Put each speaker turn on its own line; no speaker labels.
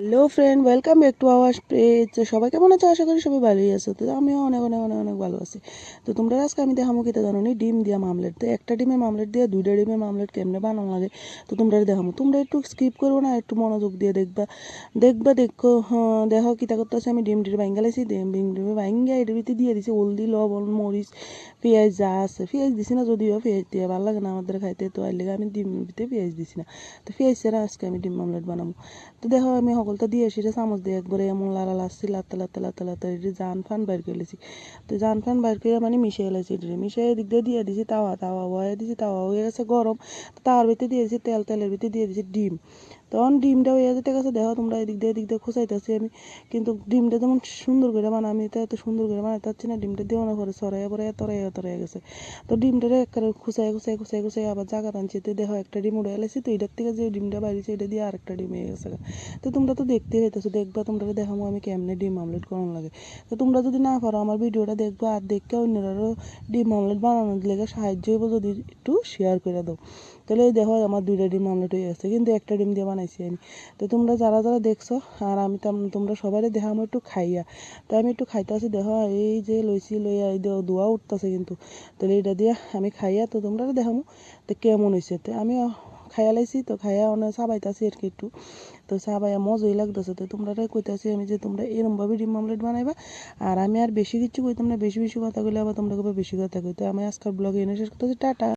Hello friend welcome back to our page সবাই কেমন আছে? আশা করি সবাই ভালোই আছে। তো আমিও অনেক অনেক অনেক অনেক ভালো আছি। তো তোমরা আজকে আমি দেখামো কিতা জানো নি? ডিম দিয়া মামলেট। তো একটা ডিমের মামলেট দিয়ে দুইটা ডিমের মামলেট কেমনে বানানো লাগে? তো তোমরা দেখামো। তোমরা একটু স্কিপ করব না একটু মনোযোগ দিয়ে দেখবা। দেখবা দেখো হ্যাঁ, দেখো কিতা করতে আছে আমি ডিম ডিম ভাঙ্গা লাইছি ডিম ডিম ডিমে ভাঙ্গা এটার ভিতরে দিয়ে দিছি হলদি লবণ মরিচ পেঁয়াজ যা আছে। পেঁয়াজ দিছি না যদিও পেঁয়াজ দিয়ে ভালো লাগে না আমাদের খাইতে। তো আর লেগে আমি ডিম ভিতরে পেঁয়াজ দিছি না। তো পেঁয়াজ ছাড়া আজকে আমি ডিম মামলেট বানাবো তো দেখো আমি সকলটা দিয়ে সেটা চামচ দিয়ে একবারে এমন লালা লাচ্ছি লাত্তা লাত্তা লাত্তা লাত্তা এটি জান ফান বাইর করে লেছি তো জান ফান বাইর করে মানে মিশে এলাইছি এটি মিশিয়ে এদিক দিয়ে দিয়ে দিছি তাওয়া তাওয়া বয়ে দিছি, তাওয়া হয়ে গেছে গরম। তার ভিতরে দিয়ে দিছি তেল, তেলের ভিতরে দিয়ে দিছি ডিম। তখন ডিমটা হয়ে যেতে গেছে দেখো তোমরা এদিক দিয়ে এদিক দিয়ে খোঁচাইতেছি আমি। কিন্তু ডিমটা যেমন সুন্দর করে বানা আমি এত সুন্দর করে বানাতে পারছি না ডিমটা দেওয়া না পরে সরাই পরে এতরাই এতরাই গেছে। তো ডিমটারে একবারে খুচাই খুচাই খুচাই খুচাই আবার জায়গা টানছি তো দেখো একটা ডিম উড়ে এলাইছি তো এটার থেকে যে ডিমটা বাড়িছে এটা দিয়ে আরেকটা ডিম হয়ে গেছে তো তোমরা তো দেখতে হইতেছো দেখবা তোমরা দেখামো আমি কেমনে ডিম আমলেট করানো লাগে। তো তোমরা যদি না পারো আমার ভিডিওটা দেখবা আর দেখে অন্যরারও ডিম আমলেট বানানোর লেগে সাহায্য হইব যদি একটু শেয়ার করে দাও। তাহলে দেখো আমার দুইটা ডিম আমলেট হয়ে গেছে, কিন্তু একটা ডিম দিয়ে বানাইছি আমি। তো তোমরা যারা যারা দেখছ, আর আমি তোমরা সবাই দেখামো একটু খাইয়া। তো আমি একটু খাইতে আছি দেখো এই যে লইছি, লইয়া এই দোয়া উঠতেছে কিন্তু। তাহলে এটা দিয়ে আমি খাইয়া, তো তোমরা দেখামো তো কেমন হয়েছে তো আমি খাইয়া লাইছি, তো খাইয়া অনেক চাবাইতাছি আর কি একটু। তো চাবাইয়া মজাই লাগতেছে। তো তোমরা কইতাছি আমি যে তোমরা এরমভাবে ডিম আমলেট বানাইবা, আর আমি আর বেশি কিছু কইতাম না, বেশি বেশি কথা কইলে আবার তোমরা কবে বেশি কথা কই তো আমি আজকাল ব্লগে এনে শেষ করতেছি। টাটা।